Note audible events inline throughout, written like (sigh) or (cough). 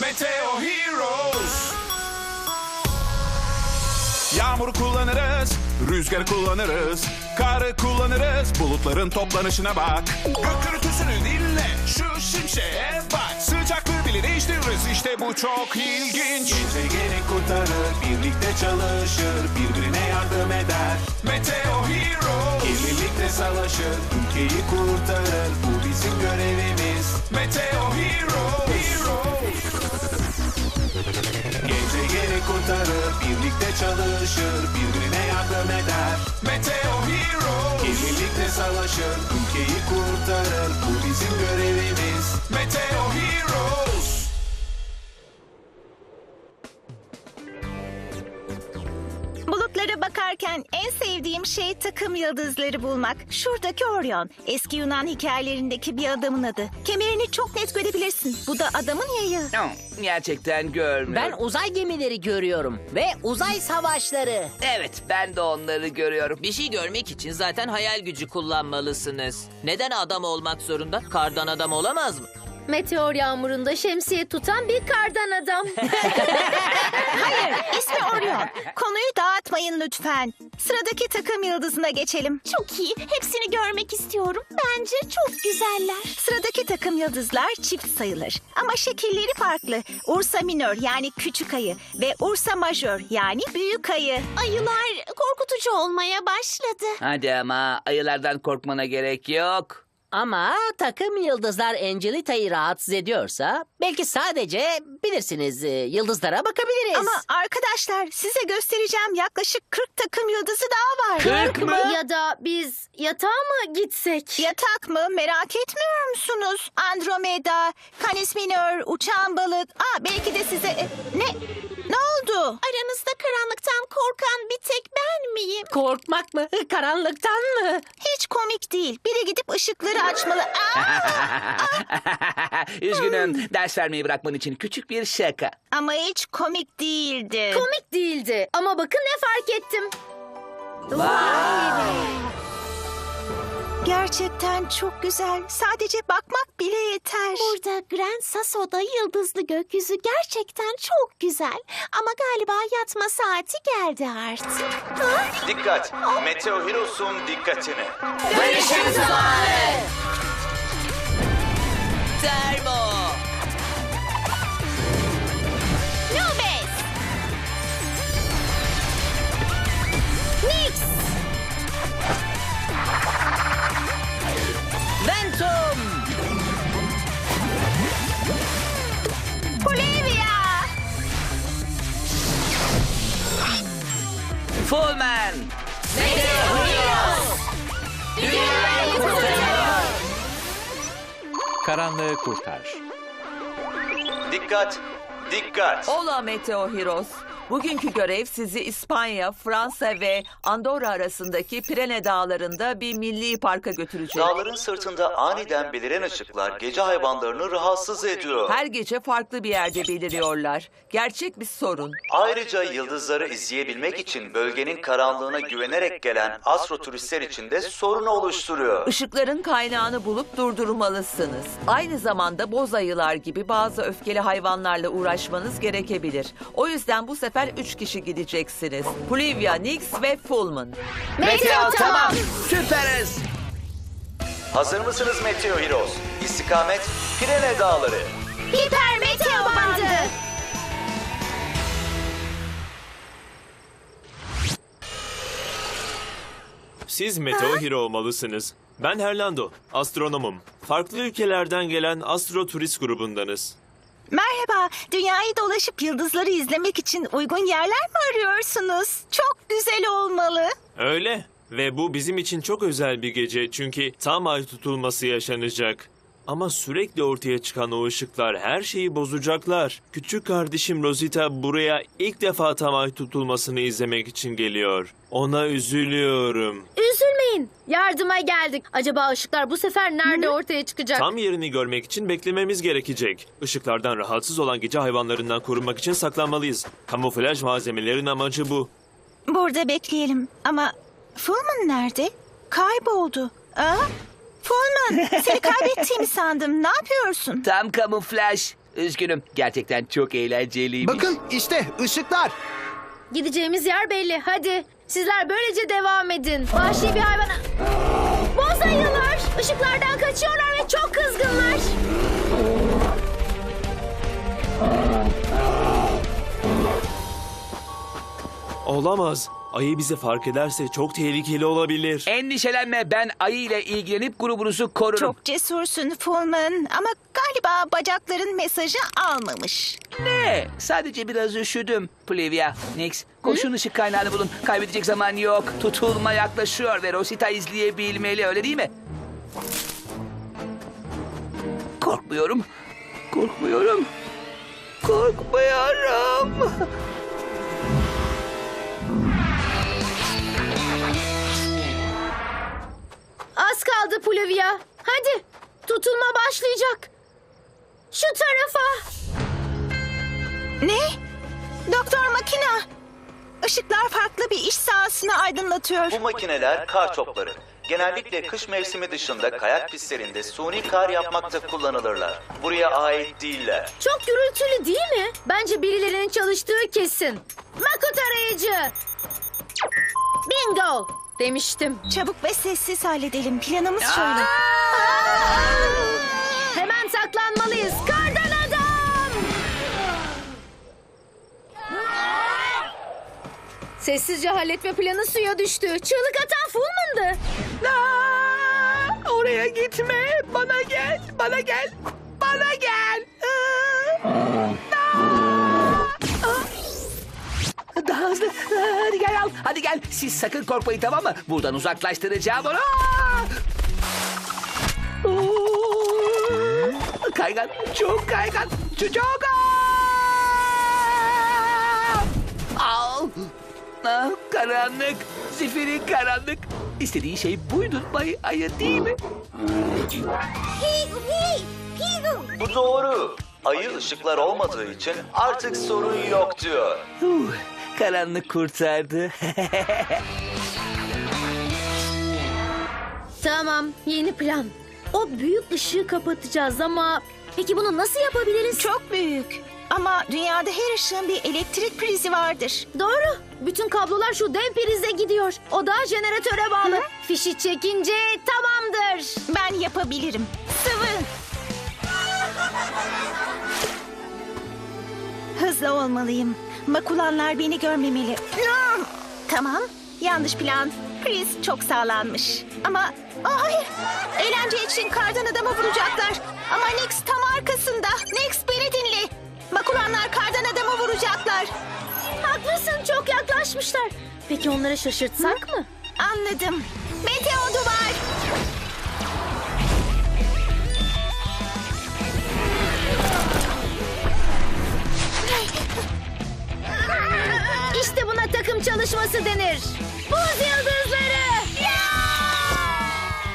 Meteo Heroes. Yağmuru kullanırız, rüzgarı kullanırız, karı kullanırız, bulutların toplanışına bak. Gök gürültüsünü dinle, şu şimşeğe bak. İşte bu çok ilginç. Gezegeni kurtarır, birlikte çalışır, birbirine yardım eder. Meteo Heroes. Birlikte savaşır, ülkeyi kurtarır, bu bizim görevimiz. Meteo Heroes. Heroes. Gezegeni kurtarır, birlikte çalışır, birbirine yardım eder. Meteo Heroes. Birlikte savaşır, ülkeyi kurtarır, bu bizim görevimiz. Meteo sevdiğim şey takım yıldızları bulmak. Şuradaki Orion. Eski Yunan hikayelerindeki bir adamın adı. Kemerini çok net görebilirsin. Bu da adamın yayı. Hmm, Gerçekten görmüyorum. Ben uzay gemileri görüyorum ve uzay savaşları. Evet, ben de onları görüyorum. Bir şey görmek için zaten hayal gücü kullanmalısınız. Neden adam olmak zorunda? Kardan adam olamaz mı? Meteor yağmurunda şemsiye tutan bir kardan adam. (laughs) Hayır, ismi Orion. Konuyu dağıtmayın lütfen. Sıradaki takım yıldızına geçelim. Çok iyi. Hepsini görmek istiyorum. Bence çok güzeller. Sıradaki takım yıldızlar çift sayılır. Ama şekilleri farklı. Ursa minör yani küçük ayı ve Ursa majör yani büyük ayı. Ayılar korkutucu olmaya başladı. Hadi ama ayılardan korkmana gerek yok. Ama takım yıldızlar Angelita'yı rahatsız ediyorsa belki sadece bilirsiniz e, yıldızlara bakabiliriz. Ama arkadaşlar size göstereceğim yaklaşık 40 takım yıldızı daha var. Kırk mı? ya da biz yatağa mı gitsek? Yatak mı merak etmiyor musunuz? Andromeda, Canis Minor, uçan balık. Aa belki de size... e, Ne? Ne oldu? Aranızda karanlıktan korkan miyim? Korkmak mı? Karanlıktan mı? Hiç komik değil. Biri gidip ışıkları açmalı. Aa, (laughs) Üzgünüm, ders vermeyi bırakman için küçük bir şaka. ama hiç komik değildi. Komik değildi ama bakın ne fark ettim. Gerçekten çok güzel. Sadece bakmak bile yeter. Burada Grand Sasso'da yıldızlı gökyüzü gerçekten çok güzel. Ama galiba yatma saati geldi artık. Ha? Dikkat! Meteo Heroes'un dikkatini. Termo! Karanlığı kurtar. Dikkat! Dikkat! Ola Meteo Heroes. Bugünkü görev sizi İspanya, Fransa ve Andorra arasındaki Pirene Dağları'nda bir milli parka götürecek. Dağların sırtında aniden beliren ışıklar gece hayvanlarını rahatsız ediyor. Her gece farklı bir yerde beliriyorlar. Gerçek bir sorun. Ayrıca yıldızları izleyebilmek için bölgenin karanlığına güvenerek gelen astroturistler için de sorun oluşturuyor. Işıkların kaynağını bulup durdurmalısınız. Aynı zamanda boz ayılar gibi bazı öfkeli hayvanlarla uğraşmanız gerekebilir. O yüzden bu sefer üç kişi gideceksiniz. Pluvia, Nix ve Fullman. Meteo tamam, süperiz. Hazır mısınız Meteo Heroes? İstikamet Pirene Dağları. Hiper meteo bandı. Siz Meteo Hero olmalısınız. Ben Herlando, astronomum. Farklı ülkelerden gelen astro turist grubundanız. Merhaba. Dünyayı dolaşıp yıldızları izlemek için uygun yerler mi arıyorsunuz? Çok güzel olmalı. Öyle. Ve bu bizim için çok özel bir gece çünkü tam ay tutulması yaşanacak. Ama sürekli ortaya çıkan o ışıklar her şeyi bozacaklar. Küçük kardeşim Rosita buraya ilk defa tam ay tutulmasını izlemek için geliyor. Ona üzülüyorum. Üzülmeyin. Yardıma geldik. Acaba ışıklar bu sefer nerede ortaya çıkacak? Tam yerini görmek için beklememiz gerekecek. Işıklardan rahatsız olan gece hayvanlarından korunmak için saklanmalıyız. Kamuflaj malzemelerin amacı bu. Burada bekleyelim. Ama Fulman nerede? Kayboldu. Aa? Fulman, seni kaybettiğimi sandım. Ne yapıyorsun? Tam kamuflaj. Üzgünüm. Gerçekten çok eğlenceliymiş. Bakın işte ışıklar. Gideceğimiz yer belli. Hadi. Sizler böylece devam edin. Vahşi bir hayvana... Boz ayılar! Işıklardan kaçıyorlar ve çok kızgınlar. Olamaz. Ayı bizi fark ederse çok tehlikeli olabilir. Endişelenme ben ayı ile ilgilenip grubunuzu korurum. Çok cesursun Pullman ama galiba bacakların mesajı almamış. Ne? Sadece biraz üşüdüm. Plevia, Nix, koşun ışık kaynağını bulun. Kaybedecek zaman yok. Tutulma yaklaşıyor ve Rosita izleyebilmeli öyle değil mi? Korkmuyorum. Korkmuyorum. Korkmuyorum. Az kaldı Pluvia. Hadi. Tutulma başlayacak. Şu tarafa. Ne? Doktor Makina. Işıklar farklı bir iş sahasını aydınlatıyor. Bu makineler kar topları. Genellikle kış mevsimi dışında kayak pistlerinde suni kar yapmakta kullanılırlar. Buraya ait değiller. Çok gürültülü değil mi? Bence birilerinin çalıştığı kesin. Makut arayıcı. Bingo. Demiştim. Çabuk ve sessiz halledelim. Planımız şöyle. Hemen saklanmalıyız. Kardan adam. Sessizce halletme planı suya düştü. Çığlık atan Fulman'dı. Aa, oraya gitme. Bana gel. Bana gel. Bana gel. Aa, aa. Hadi gel al. Hadi gel. Siz sakın korkmayın tamam mı? Buradan uzaklaştıracağım onu. Oo! Kaygan. Çok kaygan. Çok. çok-! Al. Ah, karanlık. Zifiri karanlık. İstediğin şey buydu Bay Ayı değil mi? Bu doğru. Ayı ışıklar olmadığı için artık sorun yok diyor. Huh, karanlık kurtardı. Tamam, yeni plan. O büyük ışığı kapatacağız ama... Peki bunu nasıl yapabiliriz? Çok büyük. Ama dünyada her ışığın bir elektrik prizi vardır. Doğru. Bütün kablolar şu dev prize gidiyor. O da jeneratöre bağlı. Fişi çekince tamamdır. Ben yapabilirim. Sıvı. Hızlı olmalıyım. Makulanlar beni görmemeli. Hmm, Tamam. Yanlış plan. Priz çok sağlanmış. Ama Aa, hayır. Eğlence için kardan adamı vuracaklar. Ama Nix tam arkasında. Nix beni dinle. Makulanlar kardan adamı vuracaklar. Haklısın, çok yaklaşmışlar. Peki onları şaşırtsak mı? Anladım. Meteo duvar. Çalışması denir. Buz yıldızları.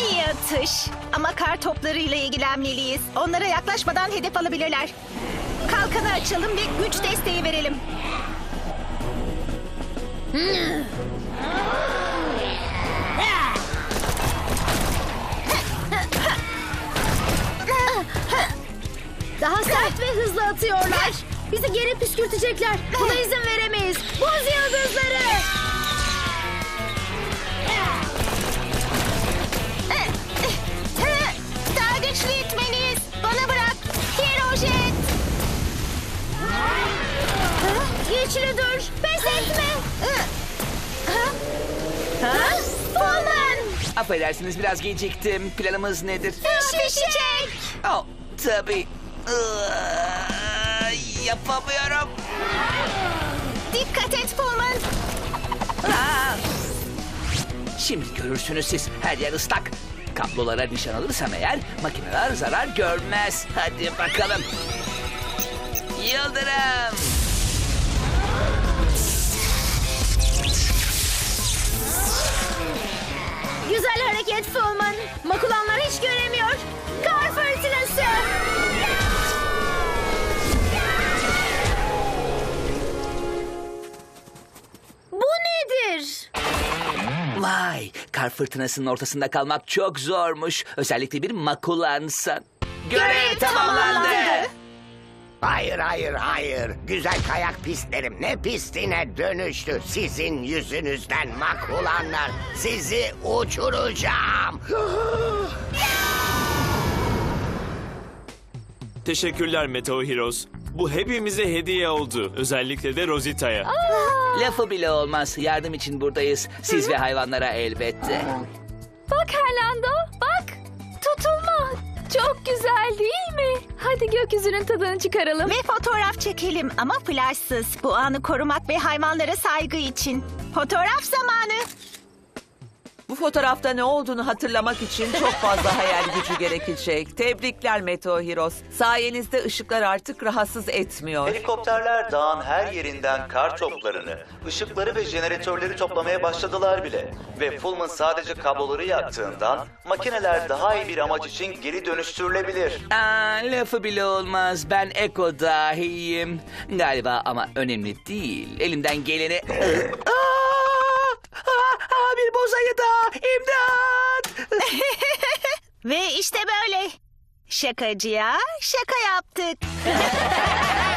İyi atış. Ama kar toplarıyla ilgilenmeliyiz. Onlara yaklaşmadan hedef alabilirler. Kalkanı açalım ve güç desteği verelim. Daha sert ve hızlı atıyorlar. Bizi geri püskürtecekler. Buna izin veremeyiz. Buz yıldızları. Daha güçlü itmeliyiz. Bana bırak. Hirojet. Güçlü dur. Pes etme. Ha? Pullman. Affedersiniz biraz geciktim. Planımız nedir? Fişecek. Oh, tabii. Iıı, yapamıyorum. Dikkat et Pullman. Aa! Şimdi görürsünüz siz. Her yer ıslak. Kablolara nişan alırsam eğer makineler zarar görmez. Hadi bakalım. Yıldırım. Güzel hareket Pullman. Makulanlar kar fırtınasının ortasında kalmak çok zormuş. Özellikle bir makulansan. Görev tamamlandı. Hayır hayır hayır. Güzel kayak pistlerim ne pistine dönüştü. Sizin yüzünüzden makbulanlar. Sizi uçuracağım. (gasps) Teşekkürler Meteo Heroes. Bu hepimize hediye oldu. Özellikle de Rosita'ya. Lafı bile olmaz. Yardım için buradayız. Siz ve hayvanlara elbette. Bak Herlando, bak. Tutulma. Çok güzel değil mi? Hadi gökyüzünün tadını çıkaralım. Ve fotoğraf çekelim ama flashsız. Bu anı korumak ve hayvanlara saygı için. Fotoğraf zamanı. Bu fotoğrafta ne olduğunu hatırlamak için çok fazla hayal gücü gerekecek. Tebrikler Meteo Heroes. Sayenizde ışıklar artık rahatsız etmiyor. Helikopterler dağın her yerinden kar toplarını, ışıkları ve jeneratörleri toplamaya başladılar bile. Ve Pullman sadece kabloları yaktığından makineler daha iyi bir amaç için geri dönüştürülebilir. Aa, lafı bile olmaz. Ben Eko dahiyim. Galiba ama önemli değil. Elimden geleni... (laughs) Aa! Aa, aa, bir bozayı da! İmdat! Ve işte böyle. Şakacıya şaka yaptık. (laughs)